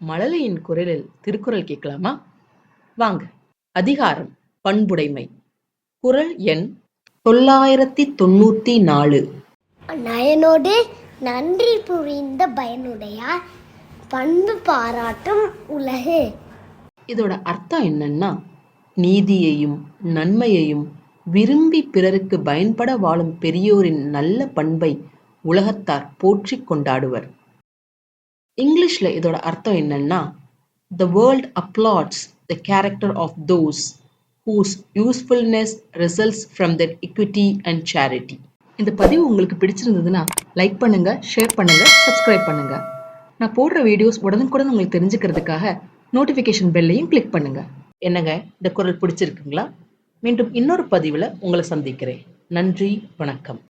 மழலையின் குரலில் திருக்குறள் கேட்கலாமா? வாங்க அதிகாரம் பண்புடைமை. குரல் எண் தொள்ளாயிரத்தி தொண்ணூத்தி நாலு நயனோடு நன்றி புரிந்த பயனுடையார் பண்பு பாராட்டும் உலகு. இதோட அர்த்தம் என்னன்னா நீதியையும் நன்மையையும் விரும்பி பிறருக்கு பயன்பட வாழும் பெரியோரின் நல்ல பண்பை உலகத்தார் போற்றிக் கொண்டாடுவர். இங்கிலீஷ்ல இதோட அர்த்தம் என்னன்னா the world applauds the character of those whose usefulness results from that equity and charity இந்த பதிவு உங்களுக்கு பிடிச்சிருந்ததுன்னா லைக் பண்ணுங்க ஷேர் பண்ணுங்க சப்ஸ்கிரைப் பண்ணுங்க. நான் போடுற வீடியோஸ் உடனுக்குடன் உங்களுக்கு தெரிஞ்சுக்கிறதுக்காக நோட்டிஃபிகேஷன் பெல்லையும் கிளிக் பண்ணுங்க. என்னங்க? இந்த குரல் பிடிச்சிருக்குங்களா? மீண்டும் இன்னொரு பதிவில் உங்களை சந்திக்கிறேன். நன்றி வணக்கம்.